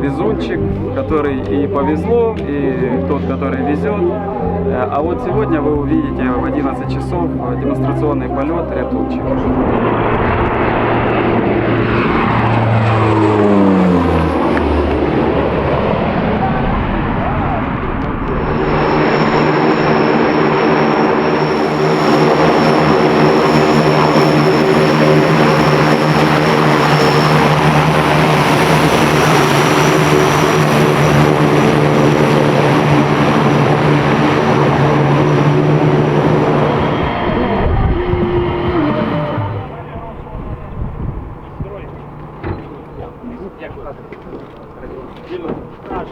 везунчик, который и повезло, и тот, который везет. Э, А вот сегодня вы увидите в 11 часов демонстрационный полет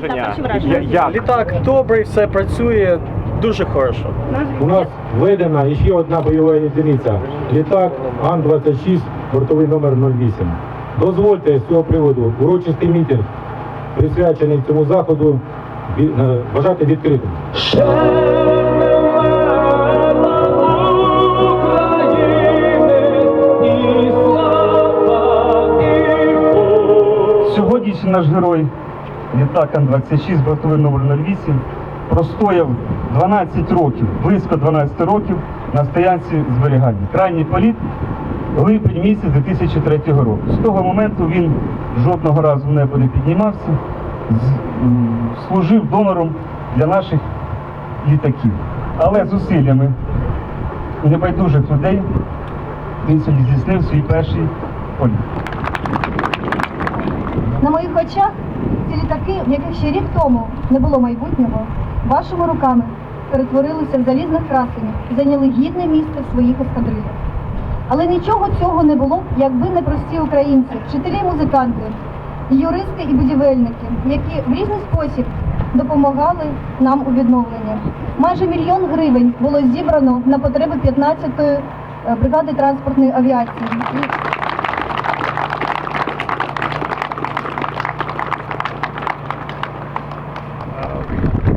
«Рятунчик». Літак добрий, все працює дуже хорошо. У нас введена ще одна бойова одиниця. Літак Ан-26, бортовий номер 08. Дозвольте з цього приводу урочистий мітинг, присвячений цьому заходу, е, вважати відкритим. Сьогоднішній наш герой літак Ан-26, бортовий номер 08, простояв 12 років, близько 12 років на стоянці зберігання. Крайній політ липень місяць 2003 року. З того моменту він жодного разу в небо не піднімався, служив донором для наших літаків. Але зусиллями небайдужих людей він сьогодні здійснив свій перший політ. На моїх очах ці літаки, в яких ще рік тому не було майбутнього, вашими руками перетворилися в залізних красенів і зайняли гідне місце в своїх ескадрилях. Але нічого цього не було, якби не прості українці, вчителі музиканти, і юристи і будівельники, які в різний спосіб допомагали нам у відновленні. Майже мільйон гривень було зібрано на потреби 15-ї е, бригади транспортної авіації.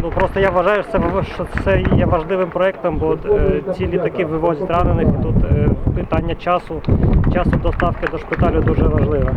Ну просто я вважаю, що це що це є важливим проектом, бо е, ці літаки вивозять ранених. І тут е, питання часу, часу доставки до шпиталю дуже важливе.